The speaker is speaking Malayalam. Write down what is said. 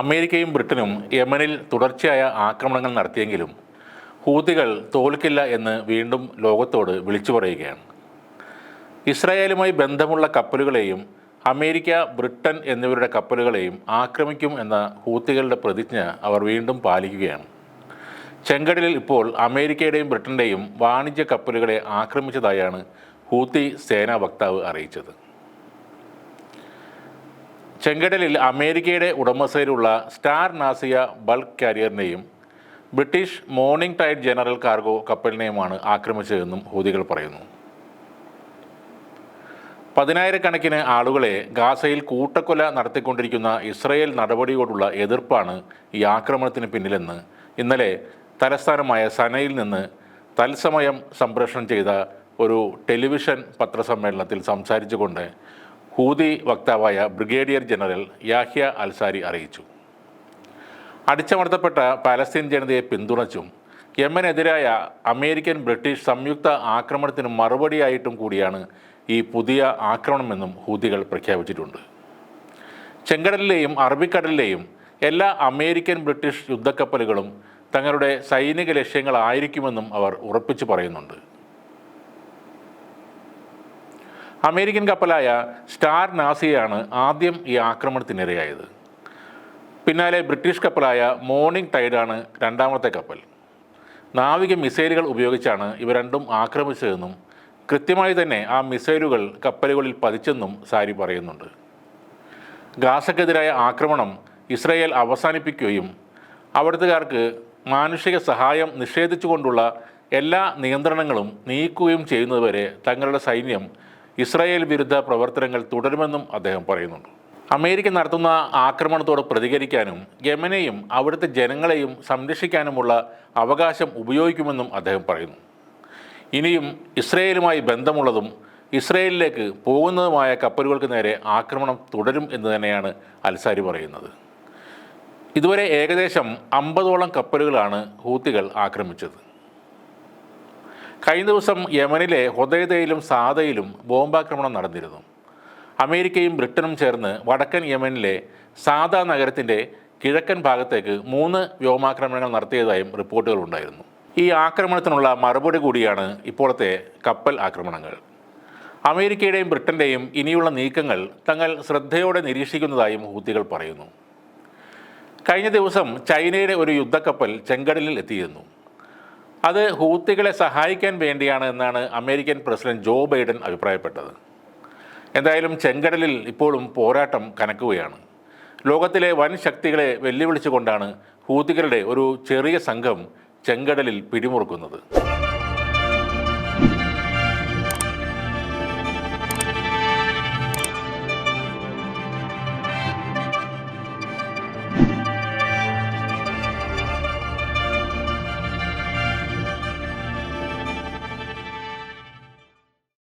അമേരിക്കയും ബ്രിട്ടനും യമനിൽ തുടർച്ചയായ ആക്രമണങ്ങൾ നടത്തിയെങ്കിലും ഹൂതികൾ തോൽക്കില്ല എന്ന് വീണ്ടും ലോകത്തോട് വിളിച്ചു പറയുകയാണ്. ഇസ്രായേലുമായി ബന്ധമുള്ള കപ്പലുകളെയും അമേരിക്ക ബ്രിട്ടൻ എന്നിവരുടെ കപ്പലുകളെയും ആക്രമിക്കും എന്ന ഹൂത്തികളുടെ പ്രതിജ്ഞ അവർ വീണ്ടും പാലിക്കുകയാണ്. ചെങ്കടലിൽ ഇപ്പോൾ അമേരിക്കയുടെയും ബ്രിട്ടന്റെയും വാണിജ്യ കപ്പലുകളെ ആക്രമിച്ചതായാണ് ഹൂത്തി സേനാ വക്താവ് അറിയിച്ചത്. ചെങ്കടലിൽ അമേരിക്കയുടെ ഉടമസ്ഥയിലുള്ള star Nasia bulk കാരിയറിനെയും British Morning Tide general cargo കപ്പലിനെയുമാണ് ആക്രമിച്ചതെന്നും ഹൂതികൾ പറയുന്നു. പതിനായിരക്കണക്കിന് ആളുകളെ ഗാസയിൽ കൂട്ടക്കൊല നടത്തിക്കൊണ്ടിരിക്കുന്ന ഇസ്രയേൽ നടപടിയോടുള്ള എതിർപ്പാണ് ഈ ആക്രമണത്തിന് പിന്നിലെന്ന് ഇന്നലെ തലസ്ഥാനമായ സനയിൽ നിന്ന് തത്സമയം സംപ്രേഷണം ചെയ്ത ഒരു ടെലിവിഷൻ പത്രസമ്മേളനത്തിൽ സംസാരിച്ചുകൊണ്ട് ഹൂതി വക്താവായ ബ്രിഗേഡിയർ ജനറൽ യാഹ്യ അൽസാരി അറിയിച്ചു. അടിച്ചമർത്തപ്പെട്ട പാലസ്തീൻ ജനതയെ പിന്തുണച്ചും യമനെതിരായ അമേരിക്കൻ ബ്രിട്ടീഷ് സംയുക്ത ആക്രമണത്തിന് മറുപടിയായിട്ടും കൂടിയാണ് ഈ പുതിയ ആക്രമണമെന്നും ഹൂതികൾ പ്രഖ്യാപിച്ചിട്ടുണ്ട്. ചെങ്കടലിലെയും അറബിക്കടലിലെയും എല്ലാ അമേരിക്കൻ ബ്രിട്ടീഷ് യുദ്ധക്കപ്പലുകളും തങ്ങളുടെ സൈനിക ലക്ഷ്യങ്ങളായിരിക്കുമെന്നും അവർ ഉറപ്പിച്ചു പറയുന്നുണ്ട്. അമേരിക്കൻ കപ്പലായ സ്റ്റാർ നാസിയാണ് ആദ്യം ഈ ആക്രമണത്തിനിരയായത്. പിന്നാലെ ബ്രിട്ടീഷ് കപ്പലായ മോർണിംഗ് ടൈഡാണ് രണ്ടാമത്തെ കപ്പൽ. നാവിക മിസൈലുകൾ ഉപയോഗിച്ചാണ് ഇവ രണ്ടും ആക്രമിച്ചതെന്നും കൃത്യമായി തന്നെ ആ മിസൈലുകൾ കപ്പലുകളിൽ പതിച്ചെന്നും സാരി പറയുന്നുണ്ട്. ഗാസക്കെതിരായ ആക്രമണം ഇസ്രയേൽ അവസാനിപ്പിക്കുകയും അവിടുത്തുകാർക്ക് മാനുഷിക സഹായം നിഷേധിച്ചുകൊണ്ടുള്ള എല്ലാ നിയന്ത്രണങ്ങളും നീക്കുകയും ചെയ്യുന്നതുവരെ തങ്ങളുടെ സൈന്യം ഇസ്രായേൽ വിരുദ്ധ പ്രവർത്തനങ്ങൾ തുടരുമെന്നും അദ്ദേഹം പറയുന്നുണ്ട്. അമേരിക്ക നടത്തുന്ന ആക്രമണത്തോട് പ്രതികരിക്കാനും യമനെയും അവിടുത്തെ ജനങ്ങളെയും സംരക്ഷിക്കാനുമുള്ള അവകാശം ഉപയോഗിക്കുമെന്നും അദ്ദേഹം പറയുന്നു. ഇനിയും ഇസ്രയേലുമായി ബന്ധമുള്ളതും ഇസ്രയേലിലേക്ക് പോകുന്നതുമായ കപ്പലുകൾക്ക് നേരെ ആക്രമണം തുടരും എന്ന് തന്നെയാണ് അൽസാരി പറയുന്നത്. ഇതുവരെ ഏകദേശം അമ്പതോളം കപ്പലുകളാണ് ഹൂത്തികൾ ആക്രമിച്ചത്. കഴിഞ്ഞ ദിവസം യമനിലെ ഹുദൈദയിലും സാദയിലും ബോംബാക്രമണം നടന്നിരുന്നു. അമേരിക്കയും ബ്രിട്ടനും ചേർന്ന് വടക്കൻ യമനിലെ സാദ നഗരത്തിന്റെ കിഴക്കൻ ഭാഗത്തേക്ക് മൂന്ന് വ്യോമാക്രമണങ്ങൾ നടത്തിയതായും റിപ്പോർട്ടുകളുണ്ടായിരുന്നു ഈ ആക്രമണത്തിനുള്ള മറുപടി കൂടിയാണ് ഇപ്പോഴത്തെ കപ്പൽ ആക്രമണങ്ങൾ. അമേരിക്കയുടെയും ബ്രിട്ടന്റെയും ഇനിയുള്ള നീക്കങ്ങൾ തങ്ങൾ ശ്രദ്ധയോടെ നിരീക്ഷിക്കുന്നതായും ഹൂത്തികൾ പറയുന്നു. കഴിഞ്ഞ ദിവസം ചൈനയുടെ ഒരു യുദ്ധക്കപ്പൽ ചെങ്കടലിൽ എത്തിയിരുന്നു. അത് ഹൂത്തികളെ സഹായിക്കാൻ വേണ്ടിയാണ് എന്നാണ് അമേരിക്കൻ പ്രസിഡന്റ് ജോ ബൈഡൻ അഭിപ്രായപ്പെട്ടത്. എന്തായാലും ചെങ്കടലിൽ ഇപ്പോഴും പോരാട്ടം കനക്കുകയാണ്. ലോകത്തിലെ വൻ ശക്തികളെ വെല്ലുവിളിച്ചുകൊണ്ടാണ് ഹൂത്തികളുടെ ഒരു ചെറിയ സംഘം ചെങ്കടലിൽ പിടിമുറുക്കുന്നത്.